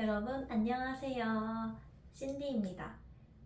여러분 안녕하세요. 신디입니다.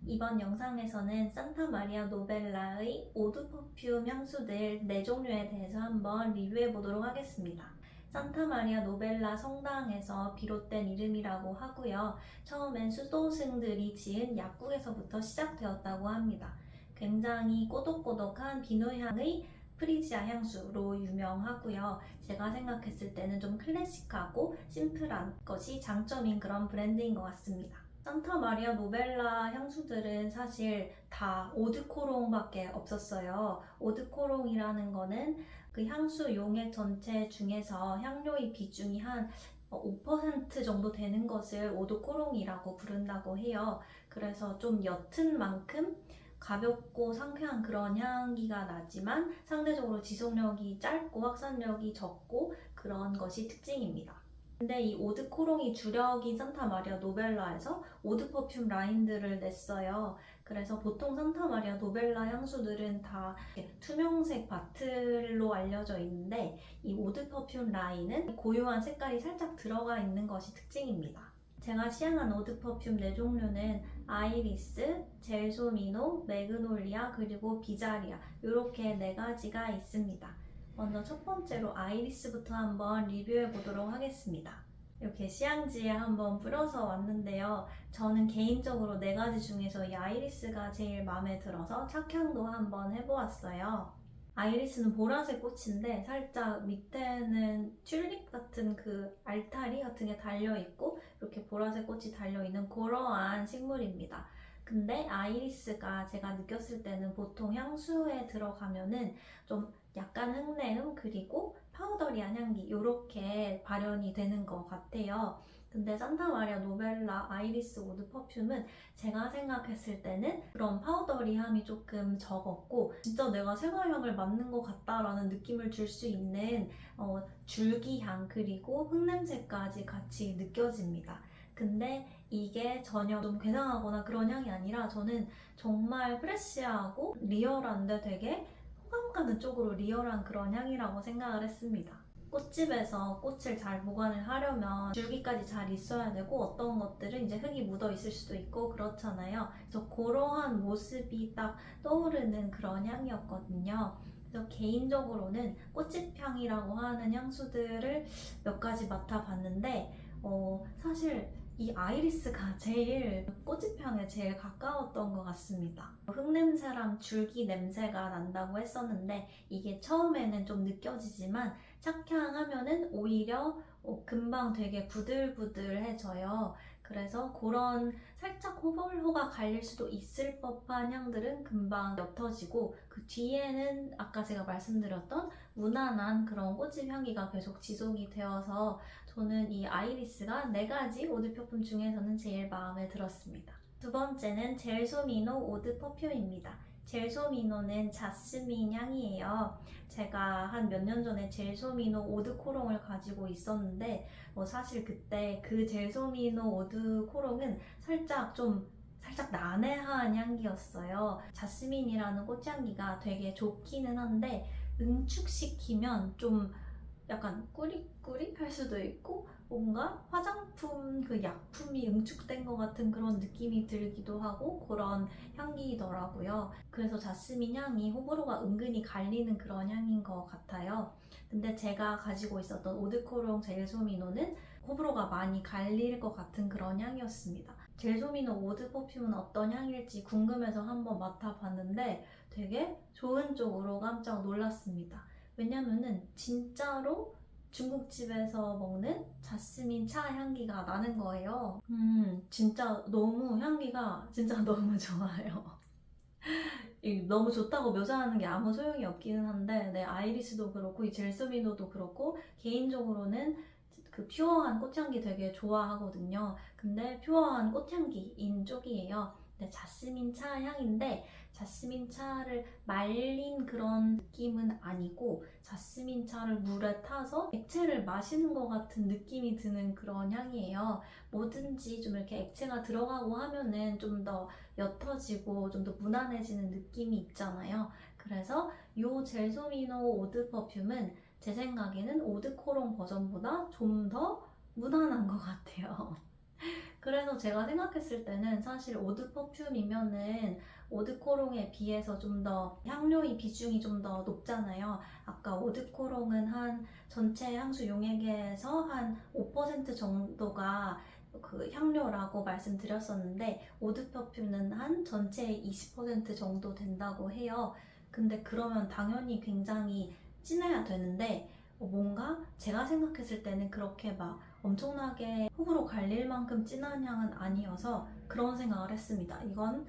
이번 영상에서는 산타 마리아 노벨라의 오드 퍼퓸 향수들 4종류에 대해서 한번 리뷰해 보도록 하겠습니다. 산타 마리아 노벨라 성당에서 비롯된 이름이라고 하고요. 처음엔 수도승들이 지은 약국에서부터 시작되었다고 합니다. 굉장히 꼬독꼬독한 비누향의 프리지아 향수로 유명하고요. 제가 생각했을 때는 좀 클래식하고 심플한 것이 장점인 그런 브랜드인 것 같습니다. 산타 마리아 노벨라 향수들은 사실 다 오드코롱밖에 없었어요. 오드코롱이라는 거는 그 향수 용액 전체 중에서 향료의 비중이 한 5% 정도 되는 것을 오드코롱이라고 부른다고 해요. 그래서 좀 옅은 만큼 가볍고 상쾌한 그런 향기가 나지만 상대적으로 지속력이 짧고 확산력이 적고 그런 것이 특징입니다. 근데 이 오드 코롱이 주력인 산타 마리아 노벨라에서 오드 퍼퓸 라인들을 냈어요. 그래서 보통 산타 마리아 노벨라 향수들은 다 투명색 바틀로 알려져 있는데 이 오드 퍼퓸 라인은 고유한 색깔이 살짝 들어가 있는 것이 특징입니다. 제가 시향한 오드 퍼퓸 4종류는 아이리스, 젤소미노, 매그놀리아, 그리고 비자리아 이렇게 네 가지가 있습니다. 먼저 첫 번째로 아이리스부터 한번 리뷰해 보도록 하겠습니다. 이렇게 시향지에 한번 뿌려서 왔는데요. 저는 개인적으로 네 가지 중에서 이 아이리스가 제일 마음에 들어서 착향도 한번 해보았어요. 아이리스는 보라색 꽃인데 살짝 밑에는 튤립 같은 그 알타리 같은 게 달려 있고 이렇게 보라색 꽃이 달려 있는 그러한 식물입니다. 근데 아이리스가 제가 느꼈을 때는 보통 향수에 들어가면은 좀 약간 흙내음 그리고 파우더리한 향기 이렇게 발현이 되는 것 같아요. 근데 산타 마리아 노벨라 아이리스 오드 퍼퓸은 제가 생각했을 때는 그런 파우더리함이 조금 적었고 진짜 내가 생화향을 맡는 것 같다라는 느낌을 줄 수 있는 어, 줄기향 그리고 흙냄새까지 같이 느껴집니다. 근데 이게 전혀 좀 괴상하거나 그런 향이 아니라 저는 정말 프레시하고 리얼한데 되게 호감 가는 쪽으로 리얼한 그런 향이라고 생각을 했습니다. 꽃집에서 꽃을 잘 보관을 하려면 줄기까지 잘 있어야 되고 어떤 것들은 이제 흙이 묻어 있을 수도 있고 그렇잖아요. 그래서 그러한 모습이 딱 떠오르는 그런 향이었거든요. 그래서 개인적으로는 꽃집 향이라고 하는 향수들을 몇 가지 맡아봤는데 어, 사실 이 아이리스가 제일 꽃집향에 제일 가까웠던 것 같습니다. 흙냄새랑 줄기 냄새가 난다고 했었는데 이게 처음에는 좀 느껴지지만 착향하면은 오히려 어, 금방 되게 부들부들해져요. 그래서 그런 살짝 호불호가 갈릴 수도 있을 법한 향들은 금방 옅어지고 그 뒤에는 아까 제가 말씀드렸던 무난한 그런 꽃집 향기가 계속 지속이 되어서 저는 이 아이리스가 네 가지 오드 퍼퓸 중에서는 제일 마음에 들었습니다. 두 번째는 젤소미노 오드 퍼퓸입니다. 젤소미노는 자스민 향이에요. 제가 한 몇 년 전에 젤소미노 오드 코롱을 가지고 있었는데 뭐 사실 그때 그 젤소미노 오드 코롱은 살짝 좀 살짝 난해한 향기였어요. 자스민이라는 꽃향기가 되게 좋기는 한데 응축시키면 좀 약간 꾸릭꾸릭할 수도 있고 뭔가 화장품 그 약품이 응축된 것 같은 그런 느낌이 들기도 하고 그런 향기더라고요. 그래서 자스민 향이 호불호가 은근히 갈리는 그런 향인 것 같아요. 근데 제가 가지고 있었던 오드코롱 젤소미노는 호불호가 많이 갈릴 것 같은 그런 향이었습니다. 젤소미노 오드 퍼퓸은 어떤 향일지 궁금해서 한번 맡아봤는데 되게 좋은 쪽으로 깜짝 놀랐습니다. 왜냐면은 진짜로 중국집에서 먹는 자스민 차 향기가 나는 거예요. 음, 진짜 너무 향기가 진짜 너무 좋아요. 이 너무 좋다고 묘사하는 게 아무 소용이 없기는 한데, 네, 아이리스도 그렇고, 이 젤소미노도 그렇고, 개인적으로는 그 퓨어한 꽃향기 되게 좋아하거든요. 근데 퓨어한 꽃향기인 쪽이에요. 네, 자스민 차 향인데 자스민 차를 말린 그런 느낌은 아니고 자스민 차를 물에 타서 액체를 마시는 것 같은 느낌이 드는 그런 향이에요. 뭐든지 좀 이렇게 액체가 들어가고 하면은 좀 더 옅어지고 좀 더 무난해지는 느낌이 있잖아요. 그래서 요 젤소미노 오드 퍼퓸은 제 생각에는 오드 코롱 버전보다 좀 더 무난한 것 같아요. 그래서 제가 생각했을 때는 사실 오드 퍼퓸이면은 오드 코롱에 비해서 좀 더 향료의 비중이 좀 더 높잖아요. 아까 오드 코롱은 한 전체 향수 용액에서 한 5% 정도가 그 향료라고 말씀드렸었는데 오드 퍼퓸은 한 전체의 20% 정도 된다고 해요. 근데 그러면 당연히 굉장히 진해야 되는데 어, 뭔가 제가 생각했을 때는 그렇게 막 엄청나게 호불호 갈릴 만큼 진한 향은 아니어서 그런 생각을 했습니다. 이건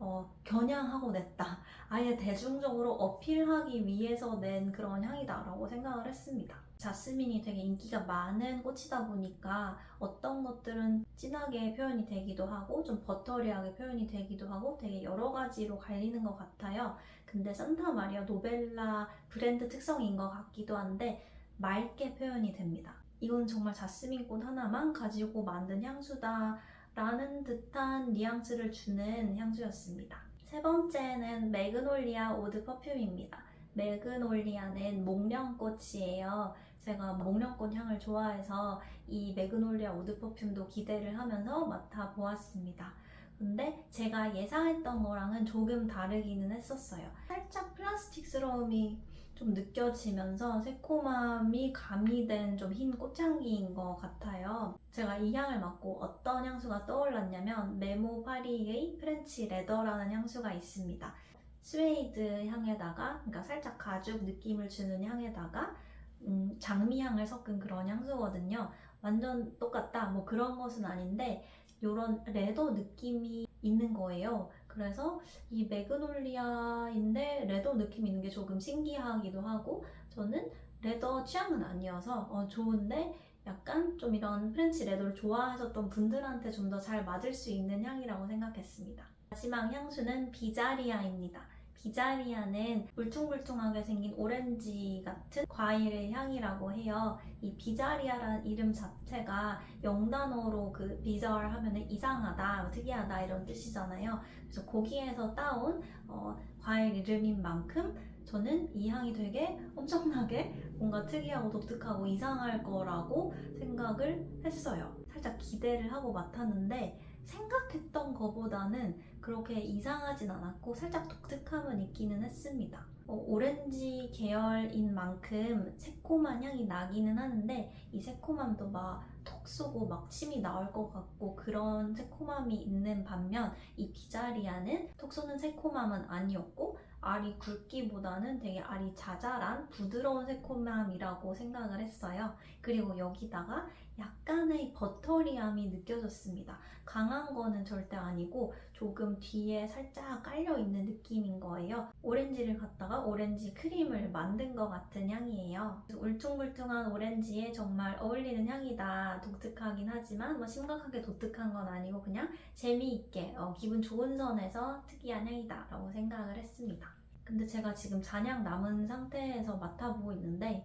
어, 겨냥하고 냈다. 아예 대중적으로 어필하기 위해서 낸 그런 향이다라고 생각을 했습니다. 자스민이 되게 인기가 많은 꽃이다 보니까 어떤 것들은 진하게 표현이 되기도 하고 좀 버터리하게 표현이 되기도 하고 되게 여러 가지로 갈리는 것 같아요. 근데 산타 마리아 노벨라 브랜드 특성인 것 같기도 한데 맑게 표현이 됩니다. 이건 정말 자스민 꽃 하나만 가지고 만든 향수다 라는 듯한 뉘앙스를 주는 향수였습니다. 세 번째는 매그놀리아 오드 퍼퓸입니다. 매그놀리아는 목련꽃이에요. 제가 목련꽃 향을 좋아해서 이 매그놀리아 오드 퍼퓸도 기대를 하면서 맡아보았습니다. 근데 제가 예상했던 거랑은 조금 다르기는 했었어요. 살짝 플라스틱스러움이 좀 느껴지면서 새콤함이 가미된 좀 흰 꽃향기인 것 같아요. 제가 이 향을 맡고 어떤 향수가 떠올랐냐면 메모 파리의 프렌치 레더라는 향수가 있습니다. 스웨이드 향에다가 그러니까 살짝 가죽 느낌을 주는 향에다가 음, 장미향을 섞은 그런 향수거든요. 완전 똑같다 뭐 그런 것은 아닌데 이런 레더 느낌이 있는 거예요. 그래서 이 매그놀리아인데 레더 느낌이 있는 게 조금 신기하기도 하고 저는 레더 취향은 아니어서 어, 좋은데 약간 좀 이런 프렌치 레더를 좋아하셨던 분들한테 좀 더 잘 맞을 수 있는 향이라고 생각했습니다. 마지막 향수는 비자리아입니다. 비자리아는 울퉁불퉁하게 생긴 오렌지 같은 과일의 향이라고 해요. 이 비자리아라는 이름 자체가 영단어로 그 비절 하면 이상하다, 특이하다 이런 뜻이잖아요. 그래서 거기에서 따온 어, 과일 이름인 만큼 저는 이 향이 되게 엄청나게 뭔가 특이하고 독특하고 이상할 거라고 생각을 했어요. 살짝 기대를 하고 맡았는데 생각했던 것보다는 그렇게 이상하진 않았고 살짝 독특함은 있기는 했습니다. 어, 오렌지 계열인 만큼 새콤한 향이 나기는 하는데 이 새콤함도 막 톡 쏘고 막 침이 나올 것 같고 그런 새콤함이 있는 반면 이 비자리아는 톡 쏘는 새콤함은 아니었고 알이 굵기보다는 되게 알이 자잘한 부드러운 새콤함이라고 생각을 했어요. 그리고 여기다가 약간의 버터리함이 느껴졌습니다. 강한 거는 절대 아니고 조금 뒤에 살짝 깔려 있는 느낌인 거예요. 오렌지를 갖다가 오렌지 크림을 만든 것 같은 향이에요. 울퉁불퉁한 오렌지에 정말 어울리는 향이다. 독특하긴 하지만 뭐 심각하게 독특한 건 아니고 그냥 재미있게 어, 기분 좋은 선에서 특이한 향이다 라고 생각을 했습니다. 근데 제가 지금 잔향 남은 상태에서 맡아보고 있는데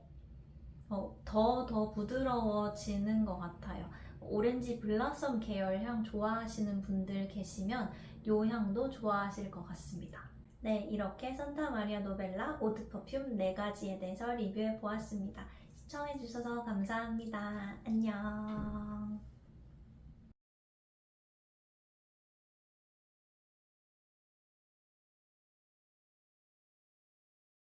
어, 더, 더 부드러워지는 것 같아요. 오렌지 블라썸 계열 향 좋아하시는 분들 계시면 이 향도 좋아하실 것 같습니다. 네, 이렇게 산타 마리아 노벨라 오드 퍼퓸 4가지에 대해서 리뷰해 보았습니다. 시청해주셔서 감사합니다. 안녕.